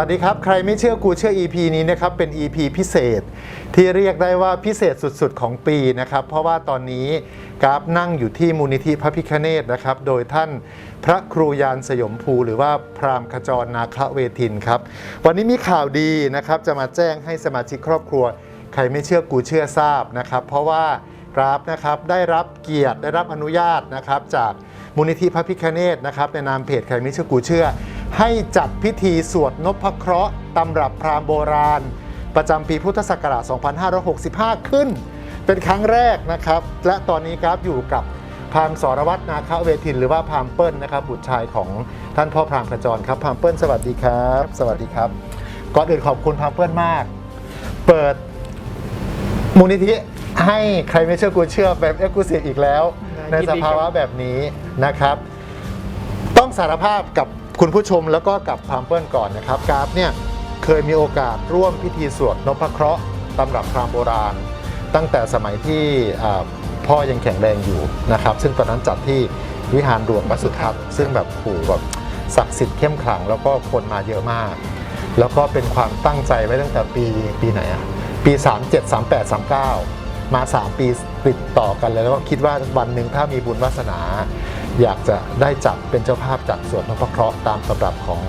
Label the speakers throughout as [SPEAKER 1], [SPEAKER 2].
[SPEAKER 1] วัสดีครับ ใครไม่เชื่อกูเชื่อ EP นี้นะครับ เป็น EP พิเศษ ที่เรียกได้ว่าพิเศษสุดๆของปีนะครับ เพราะว่าตอนนี้กราฟนั่งอยู่ที่มูลนิธิพระพิคเนตนะครับ โดยท่านพระครูยานสยมภูหรือว่าพราหมขจรนาคเวทินครับ วันนี้มีข่าวดีนะครับ จะมาแจ้งให้สมาชิกครอบครัว ใครไม่เชื่อกูเชื่อทราบนะครับ เพราะว่ากราฟนะครับได้รับเกียรติได้รับอนุญาตนะครับจากมูลนิธิพระพิคเนตนะครับในนามเพจใครไม่เชื่อกูเชื่อ ให้จัดพิธีสวดนพเคราะห์ตำรับพราหมณ์โบราณ ประจำปีพุทธศักราช 2565 ขึ้น เป็นครั้งแรกนะครับ และตอนนี้ครับอยู่กับพราหมณ์สรวัตรนาคเวทินหรือว่าพราหมณ์เปิ้ลนะครับบุตรชายของท่านพ่อพราหมณ์ขจรครับพราหมณ์เปิ้ลสวัสดีครับ สวัสดีครับก่อนอื่นขอบคุณพราหมณ์เปิ้ลมาก เปิดมูลนิธิให้ใครไม่เชื่อกูเชื่อแบบเอ็กซ์คลูซีฟอีกแล้ว ในสภาวะแบบนี้นะครับ ต้องสารภาพกับ คุณผู้ชมแล้วก็กับพามเปิลก่อนนะครับกราฟเนี่ยเคยมีโอกาสร่วมพิธีสวดนพเคราะห์ตำรับพราหมณ์โบราณ ตั้งแต่สมัยที่พ่อยังแข็งแรงอยู่นะครับ ซึ่งตอนนั้นจัดที่วิหารหลวงวัดสุทัศน์ซึ่งแบบโหแบบศักดิ์สิทธิ์เข้มขลังแล้วก็คนมาเยอะมาก แล้วก็เป็นความตั้งใจไว้ตั้งแต่ปีปีไหนอะปี 37 38 39 มา 3 ปีติดต่อกันเลยแล้วก็คิดว่าวันหนึ่งถ้ามีบุญวาสนา อยากจะได้จัดเป็นเจ้าภาพจัดสวดนพเคราะห์ตามตำรับของ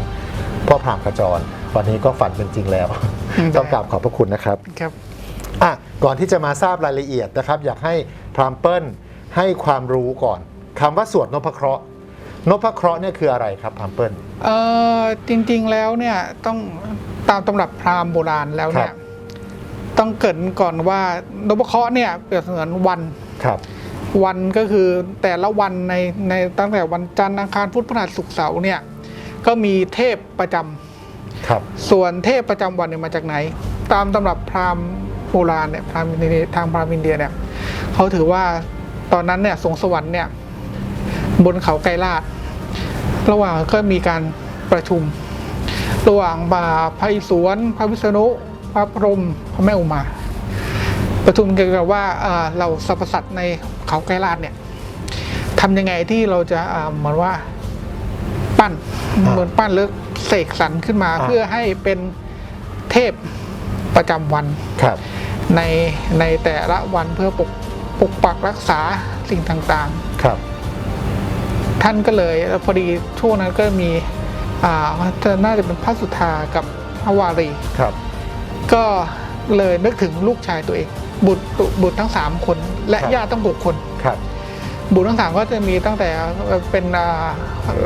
[SPEAKER 1] พ่อพรามขจร วันนี้ก็ฝันเป็นจริงแล้ว ต้องกราบขอบพระคุณนะครับ
[SPEAKER 2] ครับ
[SPEAKER 1] อะก่อนที่จะมาทราบรายละเอียดนะครับ อยากให้พรามเปิลให้ความรู้ก่อนคำว่าสวดนพเคราะห์นพเคราะห์เนี่ยคืออะไรครับพรามเปิล
[SPEAKER 2] เอ่อจริงๆแล้วเนี่ยต้องตามตำรับพราหมณ์โบราณแล้วเนี่
[SPEAKER 1] ครั
[SPEAKER 2] ย
[SPEAKER 1] บ
[SPEAKER 2] ต้องเกรินก่อนว่านพเคราะห์เนี่ยเปรียบเสมือนวัน
[SPEAKER 1] ครับ
[SPEAKER 2] วันก็คือแต่ละวันในในตั้งแต่วันจันทร์อังคารพุธพฤหัสศุกร์เสาร์เนี่ยก็มีเทพประจำ
[SPEAKER 1] ครับ
[SPEAKER 2] ส่วนเทพประจำวันเนี่ยมาจากไหน ตามตำรับพราหมณ์โบราณเนี่ยพราหมณ์อินเดียทางพราหมณ์อินเดียเนี่ยเขาถือว่าตอนนั้นเนี่ยสวงสวรรค์เนี่ยบนเขาไกรลาดระหว่างก็มีการประชุม ระหว่างบาพระอิศวรพระวิษณุพระพรหมพระแม่อุมา ประชุมเกี่ยวกับว่าเอ่อเราสรรพสัตว์ในเขาไกรลาดเนี่ยทำยังไงที่เราจะอ่าเหมือนว่าปั้น
[SPEAKER 1] อ่า
[SPEAKER 2] เหมือนปั้นหรือเสกสรรขึ้นมา
[SPEAKER 1] อ่า
[SPEAKER 2] เพื่อให้เป็นเทพประจำวัน
[SPEAKER 1] ครับ
[SPEAKER 2] ในในแต่ละวันเพื่อปกปกปักรักษาสิ่งต่าง
[SPEAKER 1] ครับ
[SPEAKER 2] ๆท่านก็เลยพอดีช่วงนั้นก็มี อ่าจะน่าจะเป็นพระสุธากับพระวารี
[SPEAKER 1] ครับ
[SPEAKER 2] ก็เลยนึกถึงลูกชายตัวเอง บุตรบุตรทั้งสามคน และ
[SPEAKER 1] ครับ
[SPEAKER 2] ญาติทั้งหกคน
[SPEAKER 1] ครับ
[SPEAKER 2] บุตรทั้งสามก็จะมีตั้งแต่เป็นอ่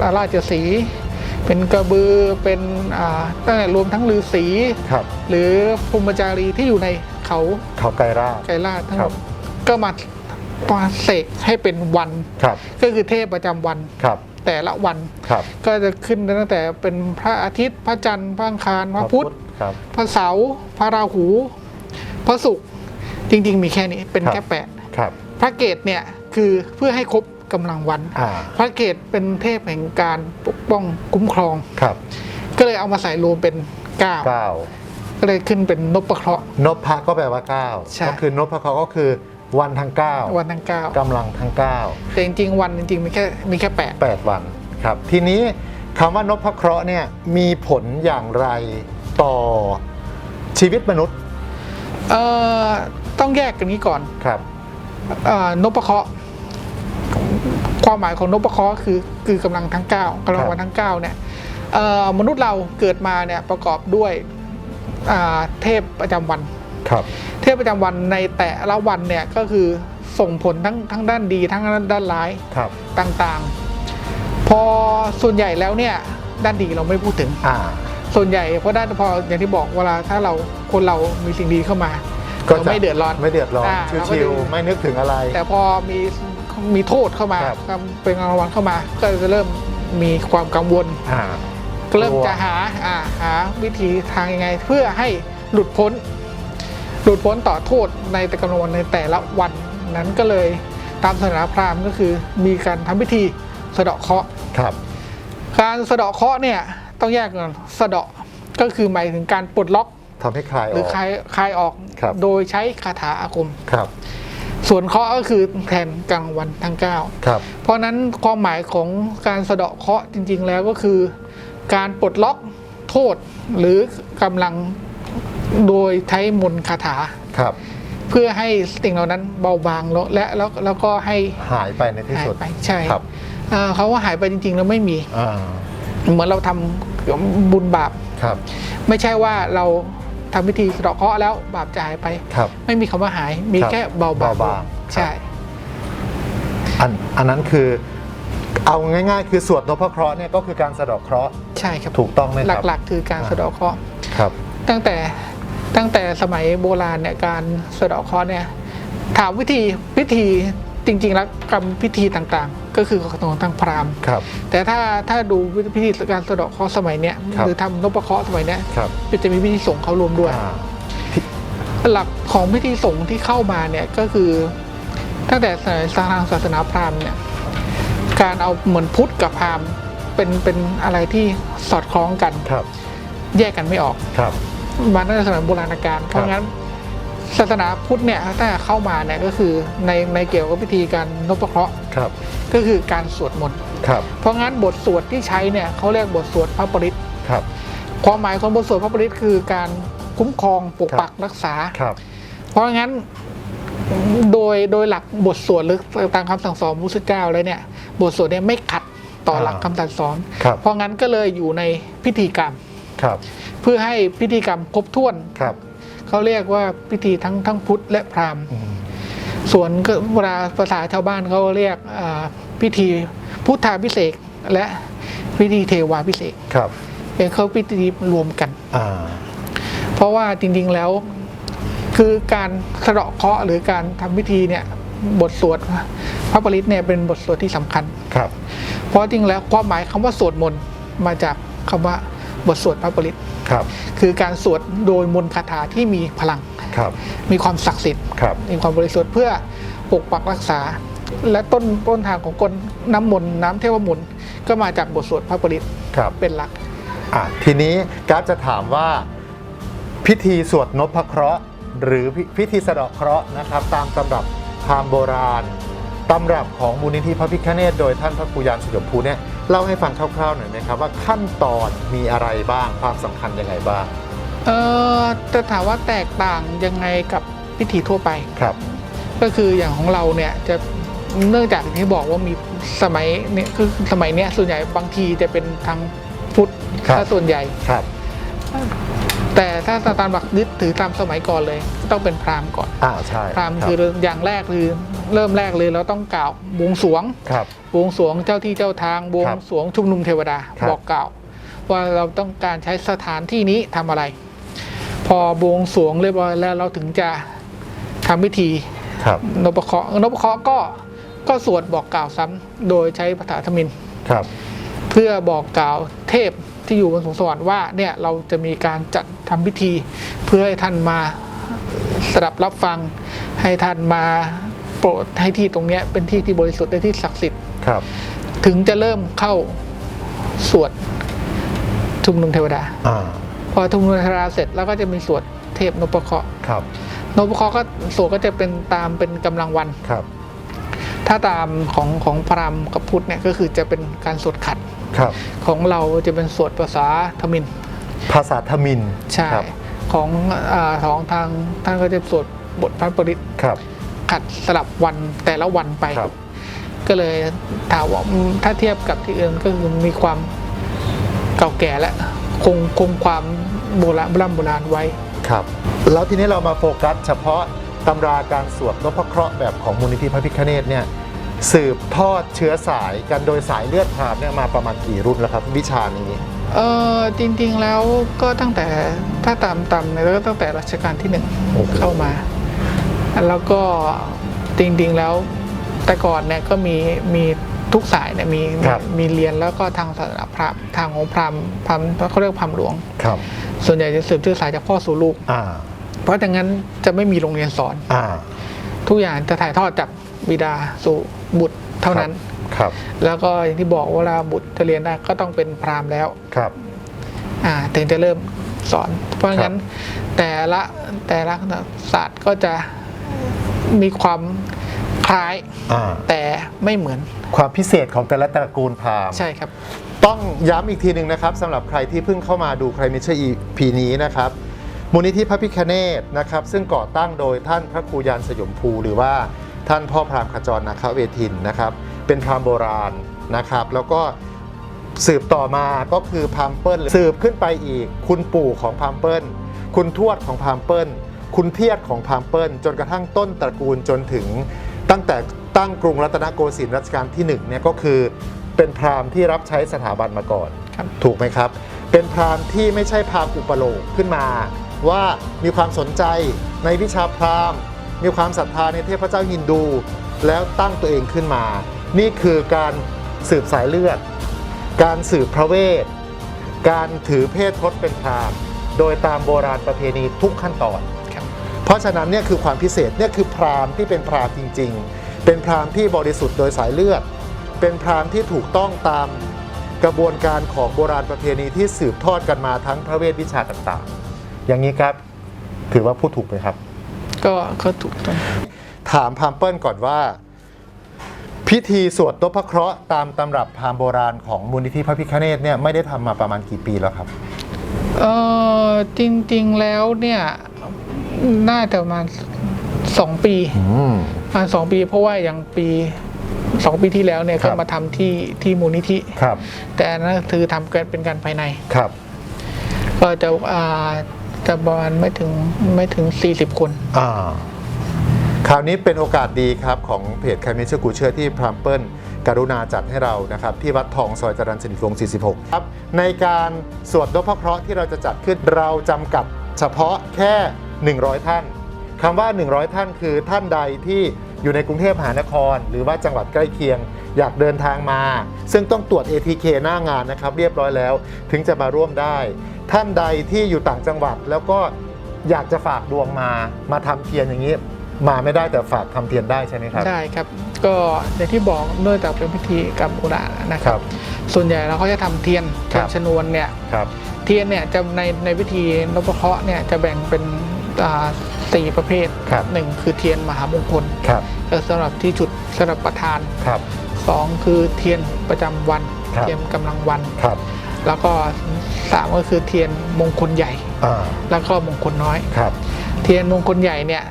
[SPEAKER 2] าราชสีห์เป็นกระบือเป็นอ่าตั้งแต่รวมทั้งฤาษี
[SPEAKER 1] ครับ
[SPEAKER 2] หรือพรหมจารีที่อยู่ในเขา
[SPEAKER 1] เขาไกรราช
[SPEAKER 2] ไกรลาดทั้งห
[SPEAKER 1] ครั
[SPEAKER 2] ม
[SPEAKER 1] บ
[SPEAKER 2] ดก็มามาเสกให้เป็นวัน
[SPEAKER 1] ครับ
[SPEAKER 2] ก็คือเทพประจำวัน
[SPEAKER 1] ครับ
[SPEAKER 2] แต่ละวัน
[SPEAKER 1] ครับ
[SPEAKER 2] ก็จะขึ้นตั้งแต่เป็นพระอาทิตย์ พระจันทร์พระอังคารพระพุธ
[SPEAKER 1] ครับ
[SPEAKER 2] พระเสาร์พระราหู พระศุกร์ จริง ๆ มีแค่นี้เป็น
[SPEAKER 1] ครับ
[SPEAKER 2] แค่แปด
[SPEAKER 1] ครับ
[SPEAKER 2] พระเกตเนี่ยคือเพื่อให้ครบกำลังวัน
[SPEAKER 1] อ่า
[SPEAKER 2] พระเกตเป็นเทพแห่งการปกป้องคุ้มครอง
[SPEAKER 1] ครับ
[SPEAKER 2] ก็เลยเอามาใส่รวมเป็นเก้า
[SPEAKER 1] เก้า
[SPEAKER 2] ก็เลยขึ้นเป็นนพเคราะห์
[SPEAKER 1] นพพะก็แปลว่าเก้า
[SPEAKER 2] ใช่
[SPEAKER 1] ก็คือนพพะก็คือวันทั้งเก้า
[SPEAKER 2] วันทั้งเก้ากำ
[SPEAKER 1] ลังทั้งเก้า
[SPEAKER 2] แต่จริงๆ วันจริงๆมีแค่มีแค่แปด
[SPEAKER 1] แปดวันครับ ทีนี้คำว่านพเคราะห์เนี่ยมีผลอย่างไรต่อชีวิตมนุษย์
[SPEAKER 2] เอ่อ ต้องแยกกันนี้ก่อน
[SPEAKER 1] ครับ
[SPEAKER 2] เอ่อนพเคราะห์ความหมายของนพเคราะห์คือคือกำลังทั้งเก้ากำลังวันทั้งเก้าเนี่ยเอ่อมนุษย์เราเกิดมาเนี่ยประกอบด้วยอ่าเทพประจำวัน
[SPEAKER 1] ครับ
[SPEAKER 2] เทพประจำวันในแต่ละวันเนี่ยก็คือส่งผลทั้งทั้งด้านดีทั้งด้านร้าย
[SPEAKER 1] ครับ
[SPEAKER 2] ต่างๆ พอส่วนใหญ่แล้วเนี่ยด้านดีเราไม่พูดถึง
[SPEAKER 1] อ่า
[SPEAKER 2] ส่วนใหญ่เพราะด้านพออย่างที่บอกเวลาถ้าเราคนเรามีสิ่งดีเข้ามา
[SPEAKER 1] ก็
[SPEAKER 2] เรา
[SPEAKER 1] จะ
[SPEAKER 2] ไม่เดือดร้อน
[SPEAKER 1] ไม่เดือดร้อน
[SPEAKER 2] อ่าเราก็
[SPEAKER 1] ชิว
[SPEAKER 2] ดู
[SPEAKER 1] ๆไม่นึกถึงอะไร
[SPEAKER 2] แต่พอมีมีโทษเข้ามา
[SPEAKER 1] ครับ
[SPEAKER 2] เป็นรางวัลเข้ามา ก็จะเริ่มมีความกังวล
[SPEAKER 1] อ่า
[SPEAKER 2] ก็เริ่มจะหาอ่าหาวิธีทางยังไง เพื่อให้หลุดพ้น หลุดพ้นต่อโทษในแต่กำลังวันในแต่ละวันนั้นก็เลยตามศาสนาพราหมณ์ก็คือมีการทำพิธีสะเดาะเคราะห์
[SPEAKER 1] ครับ
[SPEAKER 2] การสะเดาะเคราะห์เนี่ยต้องแยกกันสะเดาะก็คือหมายถึงการปลดล็อก
[SPEAKER 1] ทำให้คลายอ
[SPEAKER 2] หรือ
[SPEAKER 1] อก
[SPEAKER 2] คลายคลายออก
[SPEAKER 1] ครับ
[SPEAKER 2] โดยใช้คาถาอาคม
[SPEAKER 1] ครับ
[SPEAKER 2] ส่วนเคราะห์ก็คือแทนกลางวันทั้งเก้า
[SPEAKER 1] ครับ
[SPEAKER 2] เพราะฉะนั้นความหมายของการสะเดาะเคราะห์จริง ๆ แล้วก็คือ การปลดล็อกโทษหรือกำลังโดยใช้มนต์คาถา
[SPEAKER 1] ครับ
[SPEAKER 2] เพื่อให้สิ่งเหล่านั้นเบาบางลงและแล้วแล้วก็ให้
[SPEAKER 1] หายไปในที่
[SPEAKER 2] หาย
[SPEAKER 1] สุด
[SPEAKER 2] ไปใช่
[SPEAKER 1] ครับ
[SPEAKER 2] เอ่อเขาว่าหายไปจริง ๆ แล้วไม่มี
[SPEAKER 1] อ่า
[SPEAKER 2] เหมือนเราทำบุญบาป
[SPEAKER 1] ครับ
[SPEAKER 2] ไม่ใช่ว่าเรา ทำพิธีสะเดาะเคราะห์แล้วบาปจะหายไป
[SPEAKER 1] ครับ
[SPEAKER 2] ไม่มีคำว่าหาย มี
[SPEAKER 1] ครับ
[SPEAKER 2] แค่เบาบาง
[SPEAKER 1] เบาบาง
[SPEAKER 2] ใช่
[SPEAKER 1] อันอันนั้นคือเอาง่ายๆ คือสวดนพเคราะห์เนี่ยก็คือการสะเดาะเคราะห์
[SPEAKER 2] ใช่ครับ
[SPEAKER 1] ถูกต้องไหมครับ
[SPEAKER 2] หลักๆ คือการสะเดาะเคราะห์
[SPEAKER 1] ครับ
[SPEAKER 2] ตั้งแต่ตั้งแต่สมัยโบราณเนี่ยการสะเดาะเคราะห์เนี่ยถามวิธีพิธีจริงๆแล้วกรรมพิธีต่างๆ ก็คือของทางพราหมณ์
[SPEAKER 1] ครับ
[SPEAKER 2] แต่ถ้าถ้าดูพิธีการสะเดาะเคราะห์สมัยเนี้ย
[SPEAKER 1] ครับ
[SPEAKER 2] หรือทำนพเคราะห์สมัยเนี้ย
[SPEAKER 1] ครับ
[SPEAKER 2] ก็จะมีพิธีสงฆ์เข้ารวมด้วย
[SPEAKER 1] อ่า
[SPEAKER 2] หลักของพิธีสงฆ์ที่เข้ามาเนี่ยก็คือตั้งแต่สมัยทางศาสนาพราหมณ์เนี่ยการเอาเหมือนพุทธกับพราหมณ์เป็นเป็นอะไรที่สอดคล้องกัน
[SPEAKER 1] ครับ
[SPEAKER 2] แยกกันไม่ออก
[SPEAKER 1] ครับ
[SPEAKER 2] มาตั้งแต่สมัยโบราณกาลเพราะงั้นศาสนาพุทธเนี่ยถ้าเข้ามาเนี่ยก็คือในในเกี่ยวกับพิธีการนพเคราะห์
[SPEAKER 1] ครับ
[SPEAKER 2] ก็คือการสวดมนต์
[SPEAKER 1] ครับ
[SPEAKER 2] เพราะงั้นบทสวดที่ใช้เนี่ยเขาเรียกบทสวดพระปริต
[SPEAKER 1] ครับ
[SPEAKER 2] ความหมายของบทสวดพระปริตคือการคุ้มครองปกปักรักษา
[SPEAKER 1] ครับ
[SPEAKER 2] เพราะงั้นโดยโดยหลักบทสวดหรือตามคำสั่งสอนพระพุทธเจ้าเลยเนี่ย บทสวดเนี่ยไม่ขัดต่อหลักคำสั่งสอน
[SPEAKER 1] ครับ
[SPEAKER 2] เพราะงั้นก็เลยอยู่ในพิธีกรรม
[SPEAKER 1] ครับ
[SPEAKER 2] เพื่อให้พิธีกรรมครบถ้วน
[SPEAKER 1] ครับ
[SPEAKER 2] เขาเรียกว่าพิธีทั้งทั้งพุทธและพราหมณ์
[SPEAKER 1] อืม
[SPEAKER 2] ส่วนก็เวลาภาษาชาวบ้านเขาเรียกอ่าพิธีพุทธาพิเศษกและพิธีเทวาพิเศษก
[SPEAKER 1] ครับ
[SPEAKER 2] เป็นเขาพิธีรวมกัน
[SPEAKER 1] อ่า
[SPEAKER 2] เพราะว่าจริงๆแล้ว คือการสะเดาะเคราะห์หรือการทำพิธีเนี่ยบทสวดพระปริตเนี่ยเป็นบทสวดที่สำคัญ
[SPEAKER 1] ครับ
[SPEAKER 2] เพราะจริงแล้วความหมายคำว่าสวดมนต์มาจากคำว่าบทสวดพระปริต
[SPEAKER 1] ครับ
[SPEAKER 2] คือการสวดโดยมนต์คาถาที่มีพลัง
[SPEAKER 1] ครับ
[SPEAKER 2] มีความศักดิ์สิทธิ์
[SPEAKER 1] ครับ
[SPEAKER 2] มีความบริสุทธิ์เพื่อปกปักรักษา และต้นต้นทางของกลน้ำมนต์น้ำเทวมนต์ก็มาจากบทสวดพระปริต
[SPEAKER 1] ครับ
[SPEAKER 2] เป็นหลัก
[SPEAKER 1] อะทีนี้กราฟจะถามว่าพิธีสวดนพเคราะห์ หรือพิพิธีสะเดาะเคราะห์นะครับ ตามตำรับพราหมณ์โบราณตำรับของมูลนิธิพระพิฆเนศโดยท่านพระครูยานสยบภูเนี่ยเล่าให้ฟังคร่าวๆหน่อยไหมครับว่าขั้นตอนมีอะไรบ้างความสำคัญยังไงบ้าง
[SPEAKER 2] เอ่อจะถามว่าแตกต่างยังไงกับพิธีทั่วไป
[SPEAKER 1] ครับ
[SPEAKER 2] ก็คืออย่างของเราเนี่ยจะเนื่องจากที่บอกว่ามีสมัยเนี่ยคือสมัยเนี้ยส่วนใหญ่บางทีจะเป็นทางพุทธ
[SPEAKER 1] ครับ
[SPEAKER 2] ถ้าส่วนใหญ่
[SPEAKER 1] ครับ
[SPEAKER 2] แต่ถ้าตามหลักยึดถือตามสมัยก่อนเลย ต้องเป็นพราหมณ์ก่อน
[SPEAKER 1] อ่าใช่
[SPEAKER 2] พราหมณ์
[SPEAKER 1] รับ
[SPEAKER 2] คืออย่างแรกคือเริ่มแรกเลยเราต้องกล่าวบวงสรวง
[SPEAKER 1] ครับ
[SPEAKER 2] บวงสรวงเจ้าที่เจ้าทางบวงสรวงชุมนุมเทวดา
[SPEAKER 1] ครับ
[SPEAKER 2] บอกกล่าว ว่าเราต้องการใช้สถานที่นี้ทำอะไร พอบวงสรวงเรียบร้อยแล้วเราถึงจะทำพิธี
[SPEAKER 1] ครับ
[SPEAKER 2] นพเคราะห์นพเคราะห์ก็ก็สวดบอกกล่าวซ้ำโดยใช้ภาษาธมิน
[SPEAKER 1] ครับ
[SPEAKER 2] เพื่อบอกกล่าวเทพที่อยู่บนสวงสวรรค์ว่าเนี่ยเราจะมีการจัดทำพิธี เพื่อให้ท่านมาสดับรับฟังให้ท่านมาโปรดให้ที่ตรงเนี้ยเป็นที่ที่บริสุทธิ์และที่ศักดิ์สิทธิ์
[SPEAKER 1] ครับ
[SPEAKER 2] ถึงจะเริ่มเข้าสวดชุมนุมเทวดา
[SPEAKER 1] อ่า
[SPEAKER 2] พอชุมนุมเทวดาเสร็จแล้วก็จะมีสวดเทพนพเคราะห์
[SPEAKER 1] ครับ
[SPEAKER 2] นพเคราะห์ก็สวดก็จะเป็นตามเป็นกำลังวัน
[SPEAKER 1] ครับ
[SPEAKER 2] ถ้าตามของของพราหมณ์กับพุทธเนี่ยก็คือจะเป็นการสวดขัด
[SPEAKER 1] ครับ
[SPEAKER 2] ของเราจะเป็นสวดภาษาทมิน
[SPEAKER 1] ภาษาทมิน
[SPEAKER 2] ใช่
[SPEAKER 1] ครับ
[SPEAKER 2] ของอาของทางท่านก็จะสวดบทพระปริต
[SPEAKER 1] ครับ
[SPEAKER 2] ขัดสลับวันแต่ละวันไป
[SPEAKER 1] ครับ
[SPEAKER 2] ก็เลยถามว่าอืมถ้าเทียบกับที่อื่นก็คือมีความเก่าแก่และ คงคงความโบราณโบราณโบราณไว้
[SPEAKER 1] ครับ แล้วทีนี้เรามาโฟกัส เฉพาะตำราการสวดนพเคราะห์แบบของมูลนิธิพระพิฆเนศเนี่ยสืบทอดเชื้อสายกันโดยสายเลือดพราหมณ์เนี่ยมาประมาณกี่รุ่นแล้วครับ วิชานี้
[SPEAKER 2] เออจริงๆแล้วก็ตั้งแต่ถ้าตามตามเนี่ยก็ตั้งแต่รัชกาลที่หนึ่ง
[SPEAKER 1] โอ้โห
[SPEAKER 2] เข้ามา แล้วก็จริงๆแล้วแต่ก่อนเนี่ยก็มีมี ทุกสายเนี่ยมีมีเรียนแล้วก็ทางศาสนาพราหมณ์ทางของพราหมณ์พราหมณ์เขาเรียกพราหมณ์หลวง
[SPEAKER 1] ครับ
[SPEAKER 2] ส่วนใหญ่จะสืบเชื้อสายจากพ่อสู่ลูก
[SPEAKER 1] อ่า
[SPEAKER 2] เพราะดังนั้นจะไม่มีโรงเรียนสอน
[SPEAKER 1] อ่า
[SPEAKER 2] ทุกอย่างจะถ่ายทอดจากบิดาสู่บุตรเท่านั้น
[SPEAKER 1] ครับ
[SPEAKER 2] แล้วก็อย่างที่บอกว่าเวลาบุตรจะเรียนได้ก็ต้องเป็นพราหมณ์แล้ว
[SPEAKER 1] ครับ
[SPEAKER 2] อ่าถึงจะเริ่มสอน เพราะงั้นแต่ละแต่ละศาสตร์ก็จะมีความค ล้าย
[SPEAKER 1] อ่า
[SPEAKER 2] แต่ไม่เหมือน
[SPEAKER 1] ความพิเศษของแต่ละตระกูลพราหมณ์
[SPEAKER 2] ใช่ครับ
[SPEAKER 1] ต้องย้ำอีกทีหนึ่งนะครับสำหรับใครที่เพิ่งเข้ามาดูใครมิเชอร์ EP นี้นะครับมูลนิธิพระพิคเนตนะครับซึ่งก่อตั้งโดยท่านพระครูยานสยมภู หรือว่าท่านพ่อพราหมณ์ขจรนาคเวทินนะครับเป็นพราหมณ์โบราณนะครับ แล้วก็สืบต่อมาก็คือพราหมณ์เปิ้ลสืบขึ้นไปอีก คุณปู่ของพราหมณ์เปิ้ล คุณทวดของพราหมณ์เปิ้ล คุณเทียดของพราหมณ์เปิ้ล จนกระทั่งต้นตระกูลจนถึง ตั้งแต่ตั้งกรุงรัตนโกสินทร์รัชกาลที่หนึ่งเนี่ยก็คือเป็นพราหมณ์ที่รับใช้สถาบันมาก่อน
[SPEAKER 2] ครับ
[SPEAKER 1] ถูกไหมครับ เป็นพราหมณ์ที่ไม่ใช่พราหมณ์อุปโลกขึ้นมา ว่ามีความสนใจในวิชาพราหมณ์ มีความศรัทธาในเทพเจ้าฮินดู แล้วตั้งตัวเองขึ้นมา นี่คือการสืบสายเลือด การสืบพระเวท การถือเพศพจน์เป็นพราหมณ์ โดยตามโบราณประเพณีทุกขั้นตอน
[SPEAKER 2] ค รับ
[SPEAKER 1] เพราะฉะนั้นเนี่ยคือความพิเศษเนี่ยคือพราหมณ์ที่เป็นพราหมณ์จริง ๆ เป็นพราหมณ์ที่บริสุทธิ์โดยสายเลือด เป็นพราหมณ์ที่ถูกต้องตามกระบวนการของโบราณประเพณีที่สืบทอดกันมาทั้งพระเวทวิชาต่างๆ อย่างนี้ครับถือว่าพูดถูกไหมครับ
[SPEAKER 2] ก็ก็ถูกต้อง
[SPEAKER 1] ถามพราหมณ์เปิ้ลก่อนว่า พิธีสวดนพเคราะห์ตามตำรับพราหมณ์โบราณของมูลนิธิพระพิฆเนศเนี่ยไม่ได้ทำมาประมาณกี่ปีแล้วครับ
[SPEAKER 2] เออจริงๆแล้วเนี่ย น่าจะประมาณสองปี
[SPEAKER 1] อืม
[SPEAKER 2] ประมาณสองปี เพราะว่าอย่างปีสองปีที่แล้วเนี่ย
[SPEAKER 1] ครั
[SPEAKER 2] ก็
[SPEAKER 1] บ
[SPEAKER 2] มาทำที่ที่มูลนิธิ
[SPEAKER 1] ครับ
[SPEAKER 2] แต่อันนั้นคือทำกันเป็นการภายใน
[SPEAKER 1] ครับ
[SPEAKER 2] ก็จะอ่าจะประมาณไม่ถึงไม่ถึง 40 คน
[SPEAKER 1] อ่า คราวนี้เป็นโอกาสดีครับของเพจใครไม่เชื่อกูเชื่อที่พรามเปิลกรุณาจัดให้เรานะครับ ที่วัดทองซอยจรัญสนิทวงศ์46 ครับ ในการสวดนพเคราะห์ที่เราจะจัดขึ้นเราจำกัดเฉพาะแค่ 100 ท่านคำว่า 100 ท่านคือท่านใดที่อยู่ในกรุงเทพมหานคร หรือว่าจังหวัดใกล้เคียง อยากเดินทางมา ซึ่งต้องตรวจ ATK หน้างานนะครับเรียบร้อยแล้วถึงจะมาร่วมได้ ท่านใดที่อยู่ต่างจังหวัดแล้วก็อยากจะฝากดวงมามาทำเทียนอย่างนี้ มาไม่ได้แต่ฝากทำเทียนได้ใช่ไหมครับ
[SPEAKER 2] ได้ครับ ก็อย่างที่บอกเนื่องจากเป็นพิธีกรรมโบราณนะค
[SPEAKER 1] ค
[SPEAKER 2] รั
[SPEAKER 1] รับบ
[SPEAKER 2] ส่วนใหญ่เราก็จะทำเทียน
[SPEAKER 1] ครั
[SPEAKER 2] เทีย
[SPEAKER 1] บ
[SPEAKER 2] นชนวนเนี่ย
[SPEAKER 1] ครับ
[SPEAKER 2] เทียนเนี่ยจะในในพิธีนพเคราะห์เนี่ยจะแบ่งเป็น อ่าสี่ประเภท
[SPEAKER 1] ครับ
[SPEAKER 2] หนึ่งคือเทียนมหามงคล
[SPEAKER 1] ครับ
[SPEAKER 2] ก็สำหรับที่จุดสำหรับประธาน
[SPEAKER 1] ครับ
[SPEAKER 2] สองคือเทียนประจำวัน
[SPEAKER 1] ครับ
[SPEAKER 2] เทียนกำลังวัน
[SPEAKER 1] ครับ
[SPEAKER 2] แล้วก็สามก็คือเทียนมงคลใหญ่
[SPEAKER 1] อ่า
[SPEAKER 2] แล้วก็มงคลน้อย
[SPEAKER 1] ครับ
[SPEAKER 2] เทียนมงคลใหญ่เนี่ย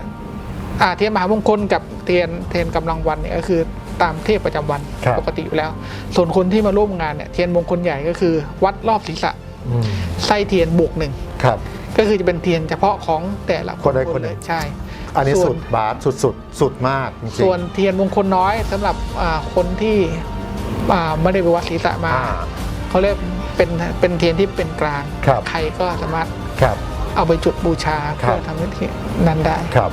[SPEAKER 2] อ่าเทียนมหามงคลกับเทียนเทียนกำลังวันเนี่ยก็คือตามเทพประจำวัน
[SPEAKER 1] ครับ
[SPEAKER 2] ปกติอยู่แล้ว ส่วนคนที่มาร่วมงานเนี่ยเทียนมงคลใหญ่ก็คือ วัดรอบศีรษะ
[SPEAKER 1] อืม
[SPEAKER 2] ไส้เทียนบวกหนึ่ง
[SPEAKER 1] ครับ
[SPEAKER 2] ก็คือจะเป็นเทียนเฉพาะของแต่ละ
[SPEAKER 1] คนใดคนหนึ่ง
[SPEAKER 2] เลยใช่
[SPEAKER 1] อันนี้
[SPEAKER 2] ส่วน
[SPEAKER 1] สุดบาสสุดสุดสุดมากจริงๆ
[SPEAKER 2] ส่วนเทียนมงคลน้อยสำหรับอ่าคนที่อ่าไม่ได้ไปวัดศีรษะมา
[SPEAKER 1] อ่า
[SPEAKER 2] เขาเรียกเป็นเป็นเทียนที่เป็นกลาง
[SPEAKER 1] ครับ
[SPEAKER 2] ใครก็สามารถ
[SPEAKER 1] ครับ
[SPEAKER 2] เอาไปจุดบูชา
[SPEAKER 1] ครับ
[SPEAKER 2] เพื่อทำให้เทียนนั้นได้
[SPEAKER 1] ครับ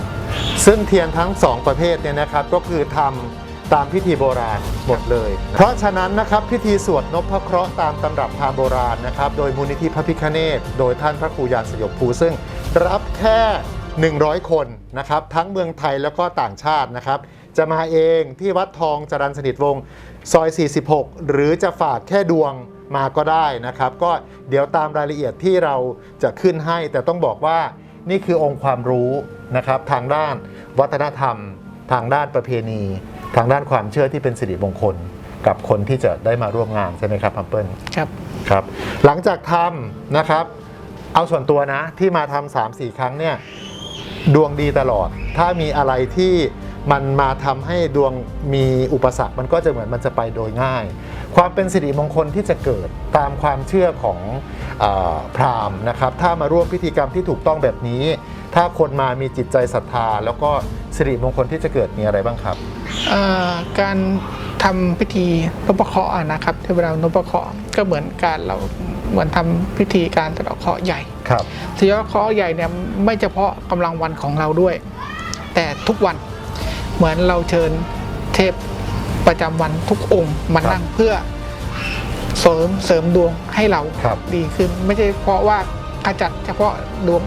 [SPEAKER 1] ซึ่งเทียนทั้ง 2 ประเภทเนี่ยนะครับก็คือทำ ตามพิธีโบราณหมดเลย เพราะฉะนั้นนะครับพิธีสวดนพเคราะห์ตามตำรับพราหมณ์โบราณนะครับ โดยมูลนิธิพระพิฆเนศโดยท่านพระครูยานสยบภูซึ่งรับแค่ 100 คนนะครับ ทั้งเมืองไทยแล้วก็ต่างชาตินะครับ จะมาเองที่วัดทองจรัญสนิทวงศ์ซอย 46 หรือจะฝากแค่ดวงมาก็ได้นะครับ ก็เดี๋ยวตามรายละเอียดที่เราจะขึ้นให้ แต่ต้องบอกว่านี่คือองค์ความรู้นะครับทางด้านวัฒนธรรม ทางด้านประเพณี ทางด้านความเชื่อที่เป็นสิริมงคลกับคนที่จะได้มาร่วมงานใช่ไหมครับพัมเปิล
[SPEAKER 2] ครับ
[SPEAKER 1] ครับ หลังจากทำนะครับ เอาส่วนตัวนะที่มาทำสามสี่ครั้งเนี่ยดวงดีตลอด ถ้ามีอะไรที่มันมาทำให้ดวงมีอุปสรรค มันก็จะเหมือนมันจะไปโดยง่าย ความเป็นสิริมงคลที่จะเกิดตามความเชื่อของเออพราหมณ์นะครับ ถ้ามาร่วมพิธีกรรมที่ถูกต้องแบบนี้ ถ้าคนมามีจิตใจศรัทธา แล้วก็สิริมงคลที่จะเกิดมีอะไรบ้างครับ
[SPEAKER 2] เอ่อ การทำพิธีนพเคราะห์อะนะครับที่เวลานพเคราะห์ก็เหมือนการเราเหมือนทำพิธีการสะเดาะเคราะห์ใหญ่
[SPEAKER 1] ครับ
[SPEAKER 2] สะเดาะเคราะห์ใหญ่เนี่ยไม่เฉพาะกำลังวันของเราด้วย แต่ทุกวันเหมือนเราเชิญเทพประจำวันทุกองค์มา
[SPEAKER 1] ครับ
[SPEAKER 2] นั่งเพื่อเสริมเสริมดวงให้เรา
[SPEAKER 1] ครับ
[SPEAKER 2] ดีขึ้น ไม่ใช่เพราะว่าขจัดเฉพาะดวง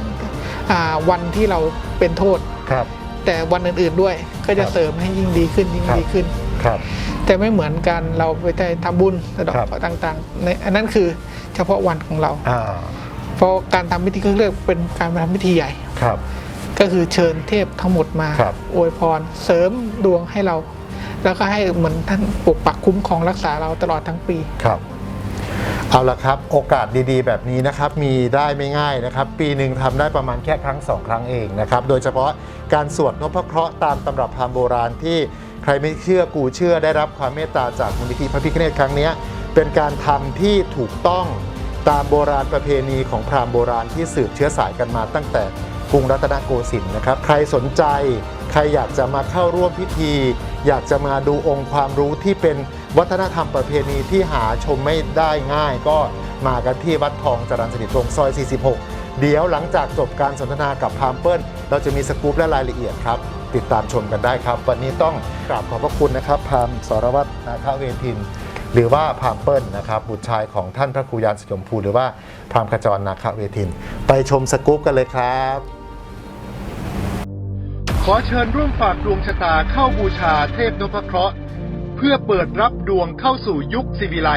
[SPEAKER 2] อ่าวันที่เราเป็นโทษ
[SPEAKER 1] ครับ
[SPEAKER 2] แต่วันอื่นๆด้วยก็จะ
[SPEAKER 1] ครับ
[SPEAKER 2] เสริมให้ยิ่งดีขึ้นยิ่ง
[SPEAKER 1] ครับ
[SPEAKER 2] ดีขึ้น
[SPEAKER 1] ครับ
[SPEAKER 2] แต่ไม่เหมือนกันเราไปได้ทำบุญสะเดอก
[SPEAKER 1] ครับ
[SPEAKER 2] เคราะห์ต่างๆในอันนั้นคือเฉพาะวันของเรา
[SPEAKER 1] อ่า
[SPEAKER 2] เพราะการทำพิธีก็เรียกเป็นการทำพิธีใหญ่
[SPEAKER 1] ครับ
[SPEAKER 2] ก็คือเชิญเทพทั้งหมดมา
[SPEAKER 1] ครับ
[SPEAKER 2] อวยพรเสริมดวงให้เรา แล้วก็ให้เหมือนท่านปกปักคุ้มครองรักษาเราตลอดทั้งปี
[SPEAKER 1] ครับ เอาละครับ โอกาสดีๆ แบบนี้นะครับ มีได้ไม่ง่ายนะครับ ปีหนึ่งทำได้ประมาณแค่ครั้งสองครั้งเองนะครับ โดยเฉพาะการสวดนพเคราะห์ตามตำรับพราหมณ์โบราณที่ใครไม่เชื่อกูเชื่อได้รับความเมตตาจากมูลนิธิพระพิฆเนศครั้งนี้เป็นการทำที่ถูกต้องตามโบราณประเพณีของพราหมณ์โบราณที่สืบเชื้อสายกันมาตั้งแต่กรุงรัตนโกสินทร์นะครับ ใครสนใจ ใครอยากจะมาเข้าร่วมพิธี อยากจะมาดูองค์ความรู้ที่เป็น วัฒนธรรมประเพณีที่หาชมไม่ได้ง่าย ก็มากันที่วัดทองจรัญสนิทตรงซอย 46 เดี๋ยวหลังจากจบการสนทนากับพามเปิลเราจะมีสกู๊ปและรายละเอียดครับ ติดตามชมกันได้ครับ วันนี้ต้องกราบขอบพระคุณนะครับพามสรวัตรนาคาเวทิน หรือว่าพามเปิลนะครับบุตรชายของท่านพระครูยานสยมภูหรือว่าพามขจรนาคาเวทิน ไปชมสกู๊ปกันเลยครับขอเชิญร่วมฝากดวงชะตาเข้าบูชาเทพนพเคราะห์ เพื่อเปิดรับดวงเข้าสู่ยุคสิวิไล